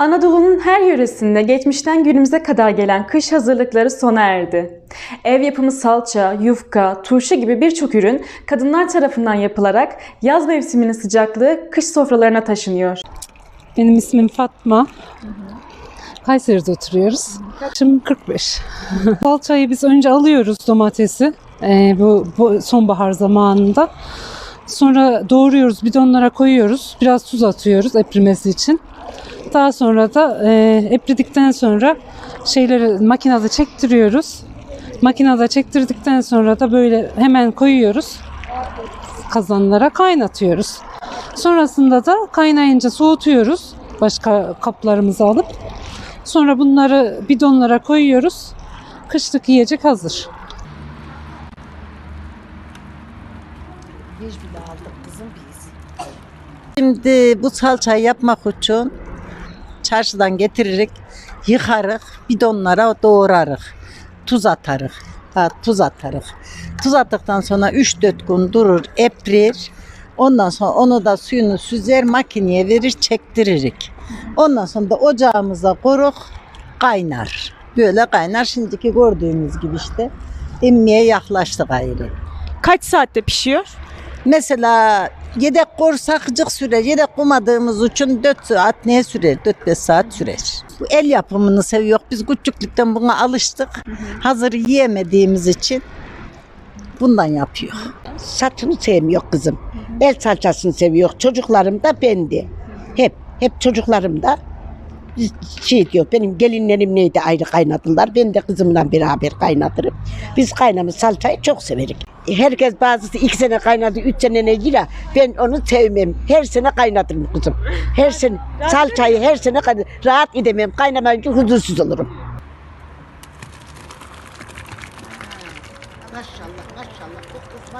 Anadolu'nun her yöresinde geçmişten günümüze kadar gelen kış hazırlıkları sona erdi. Ev yapımı salça, yufka, turşu gibi birçok ürün kadınlar tarafından yapılarak yaz mevsiminin sıcaklığı kış sofralarına taşınıyor. Benim ismim Fatma. Kayseri'de oturuyoruz. Yaşım 45. Salçayı biz önce alıyoruz domatesi. Ee, bu, bu sonbahar zamanında. Sonra doğruyoruz, bidonlara koyuyoruz. Biraz tuz atıyoruz eprimesi için. Daha sonra da e, epridikten sonra şeyleri makinede çektiriyoruz. Makinede çektirdikten sonra da böyle hemen koyuyoruz kazanlara kaynatıyoruz. Sonrasında da kaynayınca soğutuyoruz başka kaplarımızı alıp. Sonra bunları bidonlara koyuyoruz. Kışlık yiyecek hazır. Şimdi bu salçayı yapmak için çarşıdan getiririk, yıkarık, bidonlara doğrarık, tuz atarık. Ha, tuz atarık. Tuz attıktan sonra 3-4 gün durur, eprir. Ondan sonra onu da suyunu süzer, makineye verir, çektiririk. Ondan sonra da ocağımıza koruk, kaynar. Böyle kaynar. Şimdiki gördüğümüz gibi işte. Emmeye yaklaştı gayrı. Kaç saatte pişiyor? Mesela yedek korsakcık sürer. Yedek koymadığımız için 4 saat ne sürer? 4-5 saat sürer. Bu el yapımını seviyor. Biz küçüklükten buna alıştık. Hazır yiyemediğimiz için bundan yapıyor. Satını sevmiyor kızım. El salçasını seviyor. Çocuklarım da ben de. Hep, hep çocuklarım da şey diyor benim gelinlerim neydi ayrı kaynatırlar. Ben de kızımla beraber kaynatırım. Biz kaynamı salçayı çok severik. Herkes bazısı iki sene kaynadı, üç sene ne gira. Ben onu sevmem. Her sene kaynatırım kızım. Her sene salçayı her sene kaynatırım. Rahat edemem. Kaynamayınca huzursuz olurum. Maşallah maşallah.